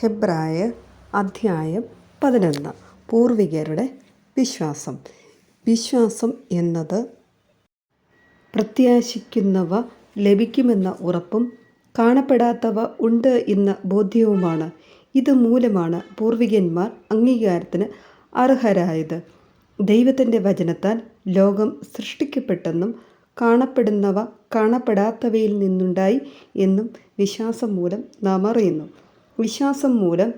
ഹെബ്രായ അധ്യായം പതിനൊന്ന്. പൂർവികരുടെ വിശ്വാസം. വിശ്വാസം എന്നത് പ്രത്യാശിക്കുന്നവ ലഭിക്കുമെന്ന ഉറപ്പും കാണപ്പെടാത്തവ ഉണ്ട് എന്ന ബോധ്യവുമാണ്. ഇത് മൂലമാണ് പൂർവികന്മാർ അംഗീകാരത്തിന് അർഹരായത്. ദൈവത്തിന്റെ വചനത്താൽ ലോകം സൃഷ്ടിക്കപ്പെട്ടെന്നും കാണപ്പെടുന്നവ കാണപ്പെടാത്തവയിൽ നിന്നുണ്ടായി എന്നും വിശ്വാസം മൂലം നാം അറിയുന്നു. വിശ്വാസം മൂലം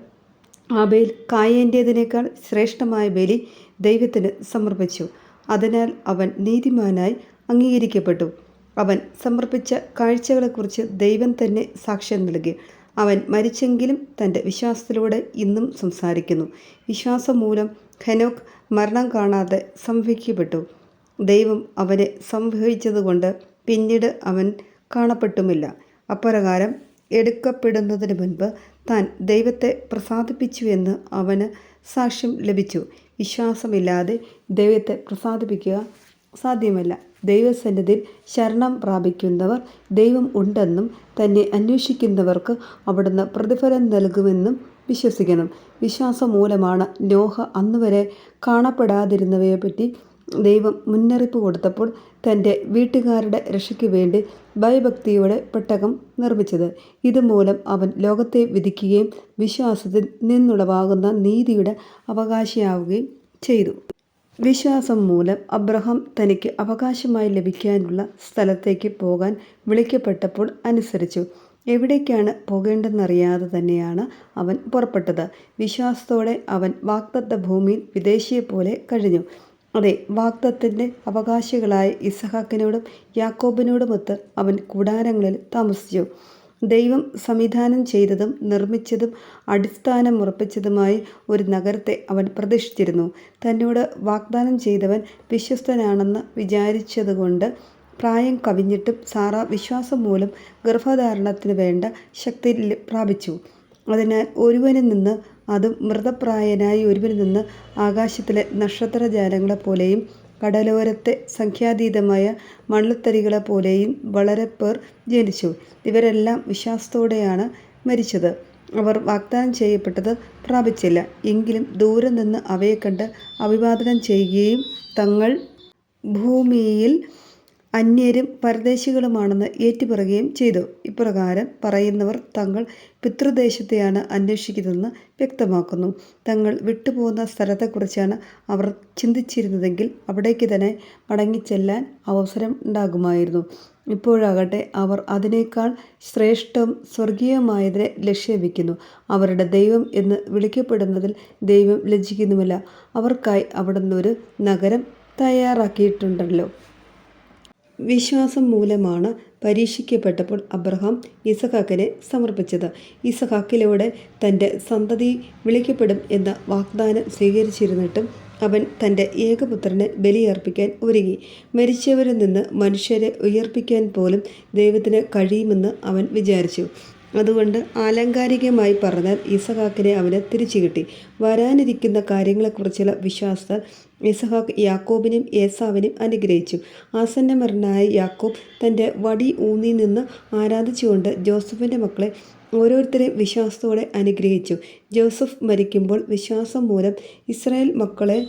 ആബേൽ കായേന്റേതിനേക്കാൾ ശ്രേഷ്ഠമായ ബലി ദൈവത്തിന് സമർപ്പിച്ചു. അതിനാൽ അവൻ നീതിമാനായി അംഗീകരിക്കപ്പെട്ടു. അവൻ സമർപ്പിച്ച കാഴ്ചകളെക്കുറിച്ച് ദൈവം തന്നെ സാക്ഷ്യം നൽകി. അവൻ മരിച്ചെങ്കിലും തന്റെ വിശ്വാസത്തിലൂടെ ഇന്നും സംസാരിക്കുന്നു. വിശ്വാസം മൂലം ഹെനോക്ക് മരണം കാണാതെ സംഭവിക്കപ്പെട്ടു ദൈവം അവനെ സംഭവിച്ചതുകൊണ്ട് പിന്നീട് അവൻ കാണപ്പെട്ടുമില്ല. അപ്രകാരം എടുക്കപ്പെടുന്നതിന് മുൻപ് താൻ ദൈവത്തെ പ്രസാദിപ്പിച്ചുവെന്ന് അവന് സാക്ഷ്യം ലഭിച്ചു. വിശ്വാസമില്ലാതെ ദൈവത്തെ പ്രസാദിപ്പിക്കുക സാധ്യമല്ല. ദൈവസന്നിധിയിൽ ശരണം പ്രാപിക്കുന്നവർ ദൈവം ഉണ്ടെന്നും തന്നെ അന്വേഷിക്കുന്നവർക്ക് അവിടുന്ന് പ്രതിഫലം നൽകുമെന്നും വിശ്വസിക്കണം. വിശ്വാസം മൂലമാണ് നോഹ അന്നുവരെ കാണപ്പെടാതിരുന്നവയെപ്പറ്റി ദൈവം മുന്നറിയിപ്പ് കൊടുത്തപ്പോൾ തന്റെ വീട്ടുകാരുടെ രക്ഷയ്ക്ക് വേണ്ടി ഭയഭക്തിയോടെ പെട്ടകം നിർമ്മിച്ചത്. ഇതുമൂലം അവൻ ലോകത്തെ വിധിക്കുകയും വിശ്വാസത്തിൽ നിന്നുളവാകുന്ന നീതിയുടെ അവകാശിയാവുകയും ചെയ്തു. വിശ്വാസം മൂലം അബ്രഹാം തനിക്ക് അവകാശമായി ലഭിക്കാനുള്ള സ്ഥലത്തേക്ക് പോകാൻ വിളിക്കപ്പെട്ടപ്പോൾ അനുസരിച്ചു. എവിടേക്കാണ് പോകേണ്ടെന്നറിയാതെ തന്നെയാണ് അവൻ പുറപ്പെട്ടത്. വിശ്വാസത്തോടെ അവൻ വാഗ്ദത്ത ഭൂമിയിൽ വിദേശിയെപ്പോലെ കഴിഞ്ഞു. അതെ വാഗ്ദത്തിന്റെ അവകാശികളായ ഇസഹാക്കിനോടും യാക്കോബിനോടുമൊത്ത് അവൻ കൂടാരങ്ങളിൽ താമസിച്ചു. ദൈവം സംവിധാനം ചെയ്തതും നിർമ്മിച്ചതും അടിസ്ഥാനം ഉറപ്പിച്ചതുമായി ഒരു നഗരത്തെ അവൻ പ്രതീക്ഷിച്ചിരുന്നു തന്നോട് വാഗ്ദാനം ചെയ്തവൻ വിശ്വസ്തനാണെന്ന് വിചാരിച്ചതുകൊണ്ട് പ്രായം കവിഞ്ഞിട്ടും സാറ വിശ്വാസം മൂലം ഗർഭധാരണത്തിന് വേണ്ട ശക്തി പ്രാപിച്ചു. അതിനാൽ ഒരുവനിൽ നിന്ന് അതും മൃതപ്രായനായ ഒരുവനിൽ നിന്ന് ആകാശത്തിലെ നക്ഷത്രജാലങ്ങളെ പോലെയും കടലോരത്തെ സംഖ്യാതീതമായ മണൽത്തരികളെ പോലെയും വളരെ പേർ ജനിച്ചു. ഇവരെല്ലാം വിശ്വാസത്തോടെയാണ് മരിച്ചത്. അവർ വാഗ്ദാനം ചെയ്യപ്പെട്ടത് പ്രാപിച്ചില്ല. എങ്കിലും ദൂരെ നിന്ന് അവയെ കണ്ട് അഭിവാദനം ചെയ്യുകയും തങ്ങൾ ഭൂമിയിൽ അന്യരും പരദേശികളുമാണെന്ന് ഏറ്റുപറയുകയും ചെയ്തു. ഇപ്രകാരം പറയുന്നവർ തങ്ങൾ പിതൃദേശത്തെയാണ് അന്വേഷിക്കുന്നതെന്ന് വ്യക്തമാക്കുന്നു. തങ്ങൾ വിട്ടുപോകുന്ന സ്ഥലത്തെക്കുറിച്ചാണ് അവർ ചിന്തിച്ചിരുന്നതെങ്കിൽ അവിടേക്ക് തന്നെ മടങ്ങിച്ചെല്ലാൻ അവസരം ഉണ്ടാകുമായിരുന്നു. ഇപ്പോഴാകട്ടെ അവർ അതിനേക്കാൾ ശ്രേഷ്ഠം സ്വർഗീയമായതിനെ ലക്ഷ്യം വയ്ക്കുന്നു അവരുടെ ദൈവം എന്ന് വിളിക്കപ്പെടുന്നതിൽ ദൈവം ലജ്ജിക്കുന്നുമില്ല. അവർക്കായി അവിടുന്ന് ഒരു നഗരം തയ്യാറാക്കിയിട്ടുണ്ടല്ലോ. വിശ്വാസം മൂലമാണ് പരീക്ഷിക്കപ്പെട്ടപ്പോൾ അബ്രഹാം ഇസഹാക്കിനെ സമർപ്പിച്ചത്. ഇസഹാക്കിലൂടെ തന്റെ സന്തതി വിളിക്കപ്പെടും എന്ന വാഗ്ദാനം സ്വീകരിച്ചിരുന്നിട്ടും അവൻ തന്റെ ഏകപുത്രനെ ബലിയർപ്പിക്കാൻ ഒരുങ്ങി. മരിച്ചവരിൽ നിന്ന് മനുഷ്യരെ ഉയർപ്പിക്കാൻ പോലും ദൈവത്തിന് കഴിയുമെന്ന് അവൻ വിചാരിച്ചു. അതുകൊണ്ട് ആലങ്കാരികമായി പറഞ്ഞാൽ ഇസഹാക്കിനെ അവന് തിരിച്ചു കിട്ടി. വരാനിരിക്കുന്ന കാര്യങ്ങളെക്കുറിച്ചുള്ള വിശ്വാസ ഇസഹാക്ക് യാക്കോബിനും ഏസാവിനും അനുഗ്രഹിച്ചു. ആസന്നമരനായ യാക്കോബ് തന്റെ വടി ഊന്നി നിന്ന് ആരാധിച്ചുകൊണ്ട് ജോസഫിന്റെ മക്കളെ ഓരോരുത്തരെ വിശ്വാസത്തോടെ അനുഗ്രഹിച്ചു. ജോസഫ് മരിക്കുമ്പോൾ വിശ്വാസം മൂലം ഇസ്രായേൽ മക്കളെ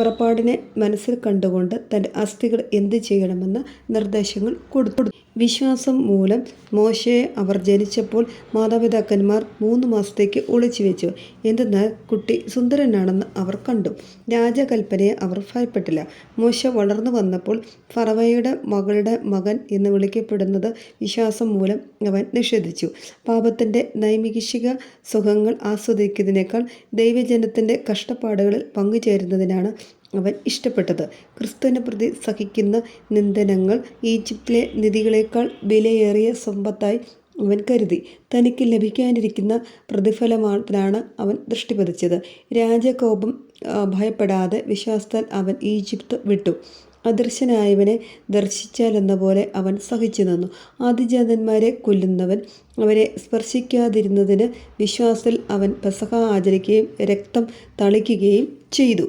പുറപ്പാടിനെ മനസ്സിൽ കണ്ടുകൊണ്ട് തന്റെ അസ്ഥികൾ എന്തു ചെയ്യണമെന്ന് നിർദ്ദേശങ്ങൾ കൊടുത്തു. വിശ്വാസം മൂലം മോശയെ അവർ ജനിച്ചപ്പോൾ മാതാപിതാക്കന്മാർ മൂന്ന് മാസത്തേക്ക് ഒളിച്ചു വെച്ചു. എന്തെന്നാൽ കുട്ടി സുന്ദരനാണെന്ന് അവർ കണ്ടു. രാജകൽപ്പനയെ അവർ ഭയപ്പെട്ടില്ല. മോശ വളർന്നു വന്നപ്പോൾ ഫറവയുടെ മകളുടെ മകൻ എന്ന് വിളിക്കപ്പെടുന്നത് വിശ്വാസം മൂലം അവൻ നിഷേധിച്ചു. പാപത്തിന്റെ നൈമികിഷിക സുഖങ്ങൾ ആസ്വദിക്കുന്നതിനേക്കാൾ ദൈവജനത്തിന്റെ കഷ്ടപ്പാടുകളിൽ പങ്കുചേരുന്നതിനാണ് അവൻ ഇഷ്ടപ്പെട്ടത്. ക്രിസ്തുവിനെ പ്രതി സഹിക്കുന്ന നിന്ദനങ്ങൾ ഈജിപ്തിലെ നിധികളേക്കാൾ വിലയേറിയ സമ്പത്തായി അവൻ കരുതി. തനിക്ക് ലഭിക്കാനിരിക്കുന്ന പ്രതിഫലമാണ് അവൻ ദൃഷ്ടി പതിച്ചത് രാജകോപം ഭയപ്പെടാതെ വിശ്വാസത്താൽ അവൻ ഈജിപ്ത് വിട്ടു. അദൃശ്യനായവനെ ദർശിച്ചാലെന്ന പോലെ അവൻ സഹിച്ചു നിന്നു. ആദിജാതന്മാരെ കൊല്ലുന്നവൻ അവരെ സ്പർശിക്കാതിരുന്നതിന് വിശ്വാസത്തിൽ അവൻ പെസഹ ആചരിക്കുകയും രക്തം തളിക്കുകയും ചെയ്തു.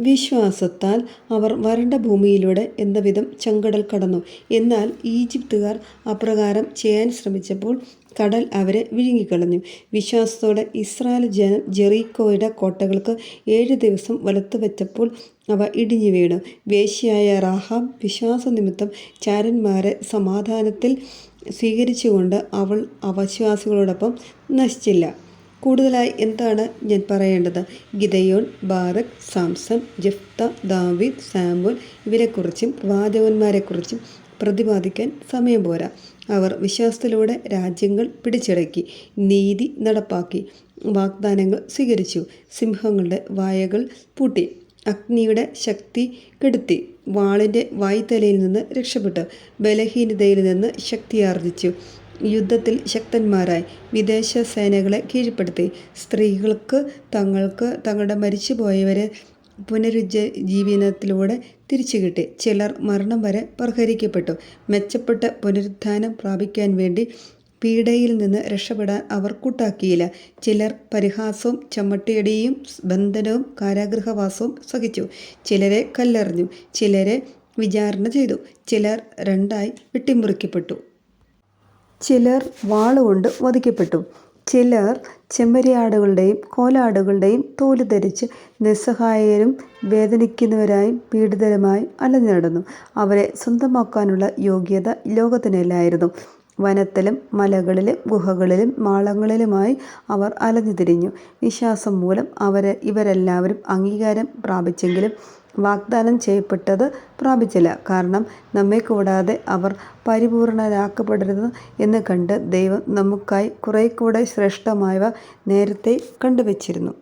വിശ്വാസത്താൽ അവർ വരണ്ട ഭൂമിയിലൂടെ എന്നവിധം ചെങ്കടൽ കടന്നു. എന്നാൽ ഈജിപ്തുകാർ അപ്രകാരം ചെയ്യാൻ ശ്രമിച്ചപ്പോൾ കടൽ അവരെ വിഴുങ്ങിക്കളഞ്ഞു. വിശ്വാസത്തോടെ ഇസ്രായേൽ ജനം ജെറീക്കോയുടെ കോട്ടകൾക്ക് ഏഴ് ദിവസം വലത്തു വെച്ചപ്പോൾ അവ ഇടിഞ്ഞു വീണു. വേശ്യയായ റാഹാം വിശ്വാസനിമിത്തം ചാരന്മാരെ സമാധാനത്തിൽ സ്വീകരിച്ചുകൊണ്ട് അവൾ അവശ്വാസികളോടൊപ്പം നശിച്ചില്ല. കൂടുതലായി എന്താണ് ഞാൻ പറയേണ്ടത്? Gideon Barak Samson Jephthah David Samuel ഇവരെക്കുറിച്ചും പ്രവാചകന്മാരെക്കുറിച്ചും പ്രതിപാദിക്കാൻ സമയം പോരാ. അവർ വിശ്വാസത്തിലൂടെ രാജ്യങ്ങൾ പിടിച്ചടക്കി നീതി നടപ്പാക്കി വാഗ്ദാനങ്ങൾ സ്വീകരിച്ചു സിംഹങ്ങളുടെ വായകൾ പൂട്ടി അഗ്നിയുടെ ശക്തി കെടുത്തി വാളിന്റെ വായ്ത്തലയിൽ നിന്ന് രക്ഷപ്പെട്ടു ബലഹീനതയിൽ നിന്ന് ശക്തിയാർജിച്ചു യുദ്ധത്തിൽ ശക്തന്മാരായി വിദേശ സേനകളെ കീഴ്പ്പെടുത്തി. സ്ത്രീകൾക്ക് തങ്ങൾക്ക് തങ്ങളുടെ മരിച്ചുപോയവരെ പുനരുജ്ജീവനത്തിലൂടെ തിരിച്ചു കിട്ടി ചിലർ മരണം വരെ പ്രഹരിക്കപ്പെട്ടു. മെച്ചപ്പെട്ട പുനരുത്ഥാനം പ്രാപിക്കാൻ വേണ്ടി പീഡയിൽ നിന്ന് രക്ഷപ്പെടാൻ അവർ കൂട്ടാക്കിയില്ല. ചിലർ പരിഹാസവും ചമ്മട്ടിയടിയും ബന്ധനവും കാരാഗൃഹവാസവും സഹിച്ചു. ചിലരെ കല്ലെറിഞ്ഞു. ചിലരെ വിചാരണ ചെയ്തു. ചിലർ രണ്ടായി വെട്ടിമുറിക്കപ്പെട്ടു. ചിലർ വാളുകൊണ്ട് വധിക്കപ്പെട്ടു. ചിലർ ചെമ്മരിയാടുകളുടെയും കോലാടുകളുടെയും തോൽ ധരിച്ച് നിസ്സഹായരും വേദനിക്കുന്നവരായും പീഡിതരുമായി അലഞ്ഞു നടന്നു. അവരെ സ്വന്തമാക്കാനുള്ള യോഗ്യത ലോകത്തിനില്ലായിരുന്നു. വനത്തിലും മലകളിലും ഗുഹകളിലും മാളങ്ങളിലുമായി അവർ അലഞ്ഞു തിരിഞ്ഞു. വിശ്വാസം മൂലം അവരെ ഇവരെല്ലാവരും അംഗീകാരം പ്രാപിച്ചെങ്കിലും വാഗ്ദാനം ചെയ്യപ്പെട്ടത് പ്രാപിച്ചില്ല. കാരണം നമ്മെ കൂടാതെ അവർ പരിപൂർണരാക്കപ്പെടരുത് എന്ന് കണ്ട് ദൈവം നമുക്കായി കുറെ കൂടെ ശ്രേഷ്ഠമായവ നേരത്തെ കണ്ടുവച്ചിരുന്നു.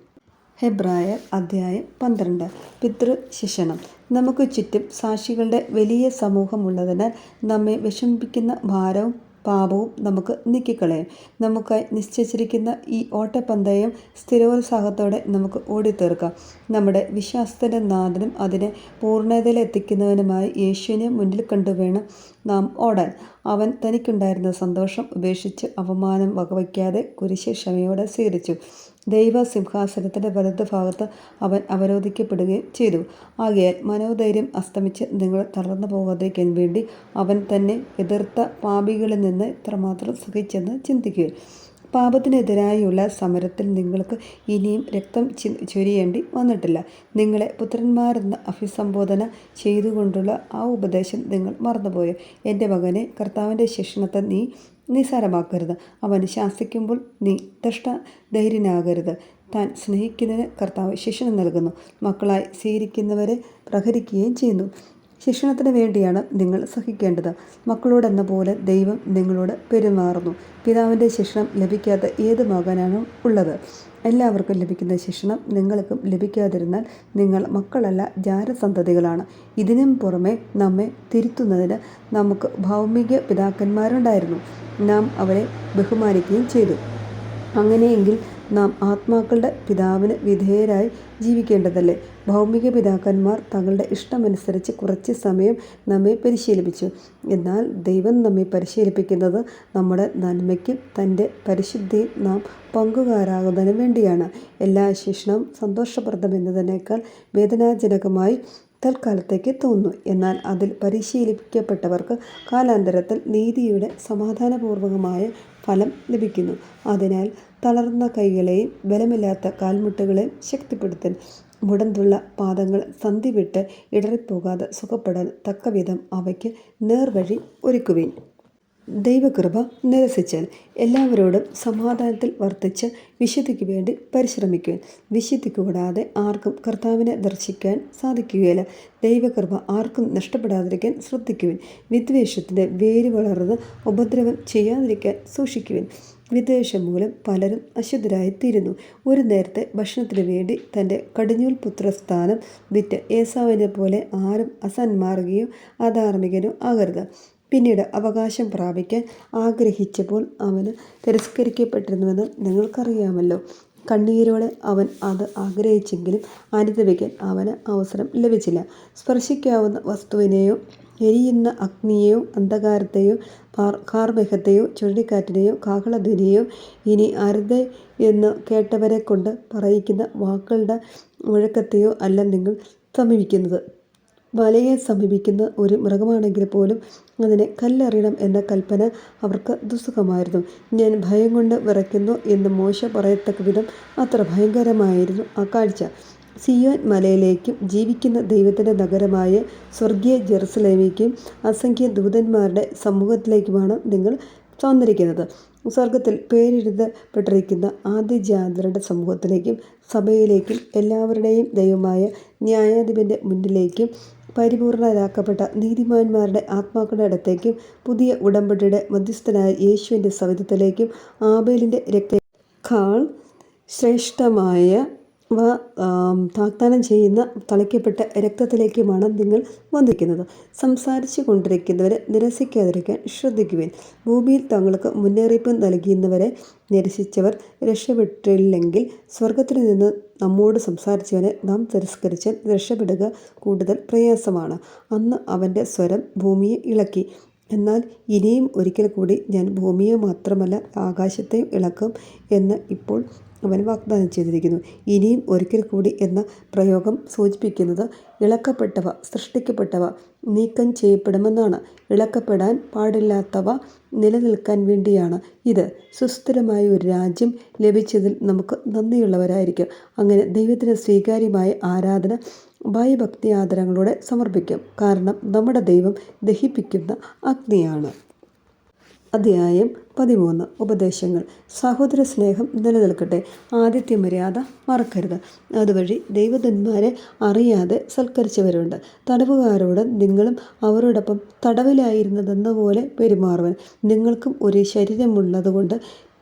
ഹെബ്രായർ അധ്യായം പന്ത്രണ്ട്. പിതൃശിക്ഷണം നമുക്ക് ചുറ്റും സാക്ഷികളുടെ വലിയ സമൂഹമുള്ളതിനാൽ നമ്മെ വിഷമിപ്പിക്കുന്ന ഭാരവും പാപവും നമുക്ക് നീക്കിക്കളയാം. നമുക്കായി നിശ്ചയിച്ചിരിക്കുന്ന ഈ ഓട്ടപ്പന്തയം സ്ഥിരോത്സാഹത്തോടെ നമുക്ക് ഓടിത്തീർക്കാം. നമ്മുടെ വിശ്വാസത്തിന്റെ നാഥനും അതിനെ പൂർണതയിലെത്തിക്കുന്നവനുമായി യേശുവിനെ മുന്നിൽ കണ്ടുവേണം നാം ഓടാൻ. അവൻ തനിക്കുണ്ടായിരുന്ന സന്തോഷം ഉപേക്ഷിച്ച് അവമാനം വകവയ്ക്കാതെ കുരിശ് ക്ഷമയോടെ സ്വീകരിച്ചു. ദൈവ സിംഹാസനത്തിന്റെ വലതുഭാഗത്ത് അവൻ അവരോധിക്കപ്പെടുകയും ചെയ്തു. ആകയാൽ മനോധൈര്യം അസ്തമിച്ച് നിങ്ങൾ തളർന്നു പോകാതിരിക്കാൻ വേണ്ടി അവൻ തന്നെ എതിർത്ത പാപികളിൽ നിന്ന് ഇത്രമാത്രം സുഖിച്ചെന്ന് ചിന്തിക്കുക പാപത്തിനെതിരായുള്ള സമരത്തിൽ നിങ്ങൾക്ക് ഇനിയും രക്തം ചൊരിയേണ്ടി വന്നിട്ടില്ല. നിങ്ങളെ പുത്രന്മാരെന്ന് അഭിസംബോധന ചെയ്തുകൊണ്ടുള്ള ആ ഉപദേശം നിങ്ങൾ മറന്നുപോയോ? എന്റെ മകനെ കർത്താവിന്റെ ശിക്ഷണത്തെ നീ നിസ്സാരമാക്കരുത്. അവൻ ശാസിക്കുമ്പോൾ നീ ദഷ്ട ധൈര്യനാകരുത് താൻ സ്നേഹിക്കുന്നതിന് കർത്താവ് ശിക്ഷണം നൽകുന്നു. മക്കളായി സ്വീകരിക്കുന്നവരെ പ്രഹരിക്കുകയും ചെയ്യുന്നു. ശിക്ഷണത്തിന് വേണ്ടിയാണ് നിങ്ങൾ സഹിക്കേണ്ടത്. മക്കളോടെന്ന പോലെ ദൈവം നിങ്ങളോട് പെരുമാറുന്നു. പിതാവിന്റെ ശിക്ഷണം ലഭിക്കാത്ത ഏത് മകനാണ് ഉള്ളത്? എല്ലാവർക്കും ലഭിക്കുന്ന ശിക്ഷണം നിങ്ങൾക്കും ലഭിക്കാതിരുന്നാൽ നിങ്ങൾ മക്കളല്ല ജാരസന്തതികളാണ്. ഇതിനും പുറമെ നമ്മെ തിരുത്തുന്നതിന് നമുക്ക് ഭൗമിക പിതാക്കന്മാരുണ്ടായിരുന്നു. നാം അവരെ ബഹുമാനിക്കുകയും ചെയ്തു. അങ്ങനെയെങ്കിൽ നാം ആത്മാക്കളുടെ പിതാവിന് വിധേയരായി ജീവിക്കേണ്ടതല്ലേ? ഭൗമിക പിതാക്കന്മാർ തങ്ങളുടെ ഇഷ്ടമനുസരിച്ച് കുറച്ച് സമയം നമ്മെ പരിശീലിപ്പിച്ചു. എന്നാൽ ദൈവം നമ്മെ പരിശീലിപ്പിക്കുന്നത് നമ്മുടെ നന്മയ്ക്കും തന്റെ പരിശുദ്ധിയും നാം പങ്കുകാരാകുന്നതിനും വേണ്ടിയാണ്. എല്ലാ ശിക്ഷണവും സന്തോഷപ്രദം എന്നതിനേക്കാൾ വേദനാജനകമായി തൽക്കാലത്തേക്ക് തോന്നുന്നു. എന്നാൽ അതിൽ പരിശീലിപ്പിക്കപ്പെട്ടവർക്ക് കാലാന്തരത്തിൽ നീതിയുടെ സമാധാനപൂർവകമായ ഫലം ലഭിക്കുന്നു. അതിനാൽ തളർന്ന കൈകളെയും ബലമില്ലാത്ത കാൽമുട്ടുകളെയും ശക്തിപ്പെടുത്താൻ മുടന്തുള്ള പാദങ്ങൾ സന്ധി വിട്ട് ഇടറിപ്പോകാതെ സുഖപ്പെടാൻ തക്കവിധം അവയ്ക്ക് നേർവഴി ഒരുക്കുവിൻ. ദൈവകൃപ നിരസിച്ചാൽ എല്ലാവരോടും സമാധാനത്തിൽ വർത്തിച്ച് വിശുദ്ധിക്ക് വേണ്ടി പരിശ്രമിക്കുക വിശുദ്ധി കൂടാതെ ആർക്കും കർത്താവിനെ ദർശിക്കാൻ സാധിക്കുകയില്ല. ദൈവകൃപ ആർക്കും നഷ്ടപ്പെടാതിരിക്കാൻ ശ്രദ്ധിക്കുവിൻ. വിദ്വേഷത്തിന്റെ വേര് വളർന്ന് ഉപദ്രവം ചെയ്യാതിരിക്കാൻ സൂക്ഷിക്കുവിൻ. വിദ്വേഷം മൂലം പലരും അശുദ്ധരായിത്തീരുന്നു. ഒരു നേരത്തെ ഭക്ഷണത്തിനു വേണ്ടി തന്റെ കടിഞ്ഞൂൽ പുത്രസ്ഥാനം വിറ്റ് ഏസാവിനെ പോലെ ആരും അസന്മാർഗിയോ അധാർമികനോ ആകരുത്. പിന്നീട് അവകാശം പ്രാപിക്കാൻ ആഗ്രഹിച്ചപ്പോൾ അവന് തിരസ്കരിക്കപ്പെട്ടിരുന്നുവെന്ന് നിങ്ങൾക്കറിയാമല്ലോ. കണ്ണീരോടെ അവൻ അത് ആഗ്രഹിച്ചെങ്കിലും അനുദവിക്കാൻ അവന് അവസരം ലഭിച്ചില്ല. സ്പർശിക്കാവുന്ന വസ്തുവിനെയോ എരിയുന്ന അഗ്നിയെയോ അന്ധകാരത്തെയോ കാർമേഘത്തെയോ ചുഴലിക്കാറ്റിനെയോ കാഹളധ്വനിയെയോ ഇനി അരുത് എന്ന് കേട്ടവരെ കൊണ്ട് പറയിക്കുന്ന വാക്കുകളുടെ മുഴക്കത്തെയോ അല്ല നിങ്ങൾ സമീപിക്കുന്നത്. വലയെ സമീപിക്കുന്ന ഒരു മൃഗമാണെങ്കിൽ പോലും അതിനെ കല്ലെറിയണം എന്ന കൽപ്പന അവർക്ക് ദുസ്സുഖമായിരുന്നു. ഞാൻ ഭയം കൊണ്ട് വിറയ്ക്കുന്നു എന്ന് മോശ പറയത്തക്ക വിധം അത്ര ഭയങ്കരമായിരുന്നു ആ കാഴ്ച. സിയോൻ മലയിലേക്കും ജീവിക്കുന്ന ദൈവത്തിന്റെ നഗരമായ സ്വർഗീയ ജെറുസലേമിലേക്കും അസംഖ്യ ദൂതന്മാരുടെ സമൂഹത്തിലേക്കുമാണ് നിങ്ങൾ വന്നിരിക്കുന്നത്. സ്വർഗത്തിൽ പേരെഴുതപ്പെട്ടിരിക്കുന്ന ആദ്യജാതരുടെ സമൂഹത്തിലേക്കും സഭയിലേക്കും എല്ലാവരുടെയും ദൈവമായ ന്യായാധിപന്റെ മുന്നിലേക്കും പരിപൂർണരാക്കപ്പെട്ട നീതിമാന്മാരുടെ ആത്മാക്കളുടെ അടുത്തേക്കും പുതിയ ഉടമ്പടിയുടെ മധ്യസ്ഥനായ യേശുവിന്റെ സവിധത്തിലേക്കും ആബേലിന്റെ രക്തേക്കാൾ ശ്രേഷ്ഠമായ വ വാഗ്ദാനം ചെയ്യുന്ന തളിക്കപ്പെട്ട രക്തത്തിലേക്കുമാണ് നിങ്ങൾ വന്നിരിക്കുന്നത്. സംസാരിച്ചു കൊണ്ടിരിക്കുന്നവരെ നിരസിക്കാതിരിക്കാൻ ശ്രദ്ധിക്കുവിൻ. ഭൂമിയിൽ തങ്ങൾക്ക് മുന്നറിയിപ്പ് നൽകിയുന്നവരെ നിരസിച്ചവർ രക്ഷപ്പെട്ടില്ലെങ്കിൽ സ്വർഗത്തിൽ നിന്ന് നമ്മോട് സംസാരിച്ചവനെ നാം തിരസ്കരിച്ചാൽ രക്ഷപ്പെടുക കൂടുതൽ പ്രയാസമാണ്. അന്ന് അവന്റെ സ്വരം ഭൂമിയെ ഇളക്കി. എന്നാൽ ഇനിയും ഒരിക്കൽ കൂടി ഞാൻ ഭൂമിയെ മാത്രമല്ല ആകാശത്തെയും ഇളക്കും എന്ന് ഇപ്പോൾ അവൻ വാഗ്ദാനം ചെയ്തിരിക്കുന്നു. ഇനിയും ഒരിക്കൽ കൂടി എന്ന പ്രയോഗം സൂചിപ്പിക്കുന്നത് ഇളക്കപ്പെട്ടവ സൃഷ്ടിക്കപ്പെട്ടവ നീക്കം ചെയ്യപ്പെടുമെന്നാണ്. ഇളക്കപ്പെടാൻ പാടില്ലാത്തവ നിലനിൽക്കാൻ വേണ്ടിയാണ് ഇത്. സുസ്ഥിരമായ ഒരു രാജ്യം ലഭിച്ചതിൽ നമുക്ക് നന്ദിയുള്ളവരായിരിക്കും. അങ്ങനെ ദൈവത്തിന് സ്വീകാര്യമായ ആരാധന ഭയഭക്തി ആദരങ്ങളോടെ സമർപ്പിക്കും. കാരണം നമ്മുടെ ദൈവം ദഹിപ്പിക്കുന്ന അഗ്നിയാണ്. അധ്യായം പതിമൂന്ന്. ഉപദേശങ്ങൾ. സഹോദര സ്നേഹം നിലനിൽക്കട്ടെ. ആദിത്യ മര്യാദ മറക്കരുത്. അതുവഴി ദൈവദന്മാരെ അറിയാതെ സൽക്കരിച്ചവരുണ്ട്. തടവുകാരോട് നിങ്ങളും അവരോടൊപ്പം തടവിലായിരുന്നതെന്ന പോലെ പെരുമാറുവൻ. നിങ്ങൾക്കും ഒരു ശരീരമുള്ളതുകൊണ്ട്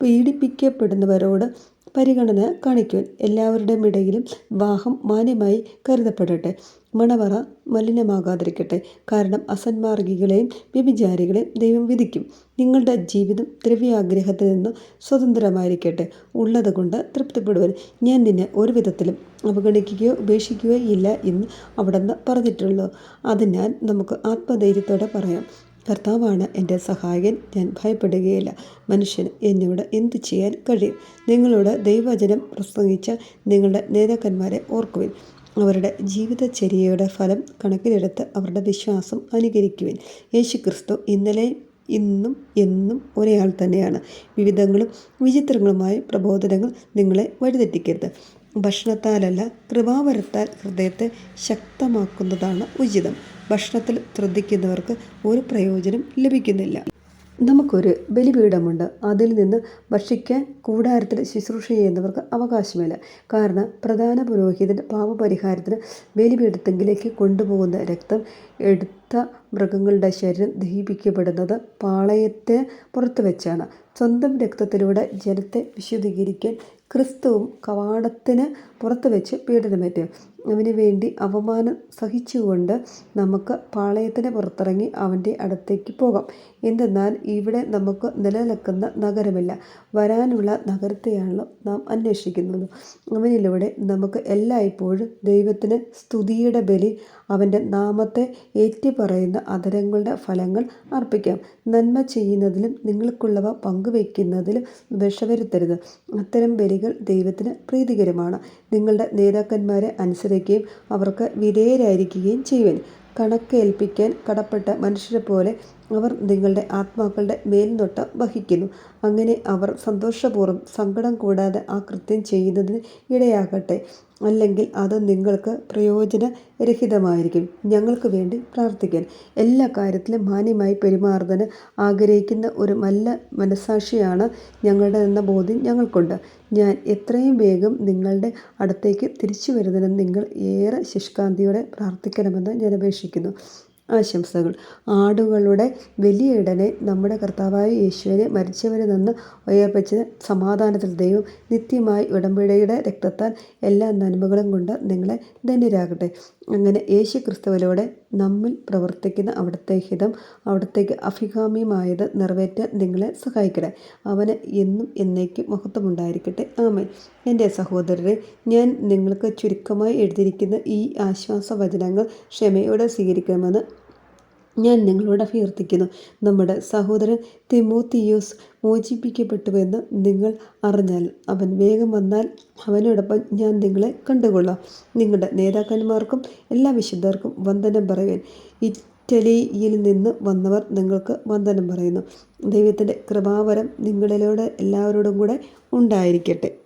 പീഡിപ്പിക്കപ്പെടുന്നവരോട് പരിഗണന കാണിക്കുവാൻ. എല്ലാവരുടെയും ഇടയിലും വിവാഹം മാന്യമായി കരുതപ്പെടട്ടെ. മണവറ മലിനമാകാതിരിക്കട്ടെ. കാരണം അസന്മാർഗികളെയും വ്യഭിചാരികളെയും ദൈവം വിധിക്കും. നിങ്ങളുടെ ജീവിതം ദ്രവ്യാഗ്രഹത്തിൽ നിന്ന് സ്വതന്ത്രമായിരിക്കട്ടെ. ഉള്ളത് കൊണ്ട് തൃപ്തിപ്പെടുവാൻ. ഞാൻ നിന്നെ ഒരു വിധത്തിലും അവഗണിക്കുകയോ ഉപേക്ഷിക്കുകയോ ഇല്ല എന്ന് അവിടെ നിന്ന് പറഞ്ഞിട്ടുള്ളൂ. അതിനാൽ നമുക്ക് ആത്മധൈര്യത്തോടെ പറയാം. കർത്താവാണ് എന്റെ സഹായകൻ. ഞാൻ ഭയപ്പെടുകയില്ല. മനുഷ്യന് എന്നോട് എന്തു ചെയ്യാൻ കഴിയും? നിങ്ങളോട് ദൈവവചനം പ്രസംഗിച്ച നിങ്ങളുടെ നേതാക്കന്മാരെ ഓർക്കുവിൻ. അവരുടെ ജീവിതചര്യയുടെ ഫലം കണക്കിലെടുത്ത് അവരുടെ വിശ്വാസം അനുകരിക്കുവിൻ. യേശു ക്രിസ്തു ഇന്നലെ ഇന്നും എന്നും ഒരേയാൾ തന്നെയാണ്. വിവിധങ്ങളും വിചിത്രങ്ങളുമായ പ്രബോധനങ്ങൾ നിങ്ങളെ വഴിതെറ്റിക്കരുത്. ഭക്ഷണത്താലല്ല കൃപാവരത്താൽ ഹൃദയത്തെ ശക്തമാക്കുന്നതാണ് ഉചിതം. ഭക്ഷണത്തിൽ ശ്രദ്ധിക്കുന്നവർക്ക് ഒരു പ്രയോജനം ലഭിക്കുന്നില്ല. നമുക്കൊരു ബലിപീഠമുണ്ട്. അതിൽ നിന്ന് ഭക്ഷിക്കാൻ കൂടാരത്തിൽ ശുശ്രൂഷ ചെയ്യുന്നവർക്ക് അവകാശമില്ല. കാരണം പ്രധാന പുരോഹിതൻ പാപപരിഹാരത്തിന് ബലിപീഠത്തെങ്കിലേക്ക് കൊണ്ടുപോകുന്ന രക്തം എടുത്ത മൃഗങ്ങളുടെ ശരീരം ദഹിപ്പിക്കപ്പെടുന്നത് പാളയത്തെ പുറത്തു വെച്ചാണ്. സ്വന്തം രക്തത്തിലൂടെ ജനത്തെ വിശുദ്ധീകരിക്കാൻ ക്രിസ്തുവും കവാടത്തിന് പുറത്തു വെച്ച് പീഡനമേറ്റു. അവന് വേണ്ടി അവമാനം സഹിച്ചുകൊണ്ട് നമുക്ക് പാളയത്തിന് പുറത്തിറങ്ങി അവന്റെ അടുത്തേക്ക് പോകാം. എന്തെന്നാൽ ഇവിടെ നമുക്ക് നിലനിൽക്കുന്ന നഗരമില്ല. വരാനുള്ള നഗരത്തെയാണല്ലോ നാം അന്വേഷിക്കുന്നത്. അവനിലൂടെ നമുക്ക് എല്ലായ്പ്പോഴും ദൈവത്തിന് സ്തുതിയുടെ ബലി അവന്റെ നാമത്തെ ഏറ്റുപറയുന്ന അതരങ്ങളുടെ ഫലങ്ങൾ അർപ്പിക്കാം. നന്മ ചെയ്യുന്നതിലും നിങ്ങൾക്കുള്ളവ പങ്കുവയ്ക്കുന്നതിലും വിഷവരുത്തരുത്. അത്തരം ബലികൾ ദൈവത്തിന് പ്രീതികരമാണ്. നിങ്ങളുടെ നേതാക്കന്മാരെ അനുസരിക്കുകയും അവർക്ക് വിധേയരായിരിക്കുകയും ചെയ്യുവാൻ കണക്കേൽപ്പിക്കാൻ കടപ്പെട്ട മനുഷ്യരെ പോലെ അവർ നിങ്ങളുടെ ആത്മാക്കളുടെ മേൽനോട്ടം വഹിക്കുന്നു. അങ്ങനെ അവർ സന്തോഷപൂർവം സങ്കടം കൂടാതെ ആ കൃത്യം ചെയ്യുന്നതിന് ഇടയാകട്ടെ. അല്ലെങ്കിൽ അത് നിങ്ങൾക്ക് പ്രയോജനരഹിതമായിരിക്കും. ഞങ്ങൾക്ക് വേണ്ടി പ്രാർത്ഥിക്കാൻ. എല്ലാ കാര്യത്തിലും മാന്യമായി പെരുമാറുന്നതിന് ആഗ്രഹിക്കുന്ന ഒരു നല്ല മനസാക്ഷിയാണ് ഞങ്ങളുടെ എന്ന ബോധ്യം ഞങ്ങൾക്കുണ്ട്. ഞാൻ എത്രയും വേഗം നിങ്ങളുടെ അടുത്തേക്ക് തിരിച്ചു വരുന്നതിന് നിങ്ങൾ ഏറെ ശുഷ്കാന്തിയോടെ പ്രാർത്ഥിക്കണമെന്ന് ഞാൻ അപേക്ഷിക്കുന്നു. ആശംസകൾ. ആടുകളുടെ വലിയ ഇടനെ നമ്മുടെ കർത്താവായ യേശുവിനെ മരിച്ചവരിൽ നിന്ന് ഉയർപ്പിച്ച് സമാധാനത്തിൽ ദൈവം നിത്യമായി ഉടമ്പടിയുടെ രക്തത്താൽ എല്ലാ നന്മകളും കൊണ്ട് നിങ്ങളെ ധന്യരാകട്ടെ. അങ്ങനെ യേശു ക്രിസ്തുവിലൂടെ നമ്മിൽ പ്രവർത്തിക്കുന്ന അവിടുത്തെ ഹിതം അവിടത്തേക്ക് അഭികാമ്യമായത് നിറവേറ്റാൻ നിങ്ങളെ സഹായിക്കട്ടെ. അവന് എന്നും എന്നേക്കും മഹത്വമുണ്ടായിരിക്കട്ടെ. ആമേൻ. എന്റെ സഹോദരരെ ഞാൻ നിങ്ങൾക്ക് ചുരുക്കമായി എഴുതിയിരിക്കുന്ന ഈ ആശ്വാസ വചനങ്ങൾ ക്ഷമയോടെ സ്വീകരിക്കണമെന്ന് ഞാൻ നിങ്ങളോട് അഭ്യർത്ഥിക്കുന്നു. നമ്മുടെ സഹോദരൻ തിമോത്തിയോസ് മോചിപ്പിക്കപ്പെട്ടുവെന്ന് നിങ്ങൾ അറിഞ്ഞാൽ അവൻ വേഗം വന്നാൽ അവനോടൊപ്പം ഞാൻ നിങ്ങളെ കണ്ടുകൊള്ളാം. നിങ്ങളുടെ നേതാക്കന്മാർക്കും എല്ലാ വിശുദ്ധർക്കും വന്ദനം പറയുവാൻ. ഇറ്റലിയിൽ നിന്ന് വന്നവർ നിങ്ങൾക്ക് വന്ദനം പറയുന്നു. ദൈവത്തിന്റെ കൃപാവരം നിങ്ങളിലൂടെ എല്ലാവരോടും കൂടെ ഉണ്ടായിരിക്കട്ടെ.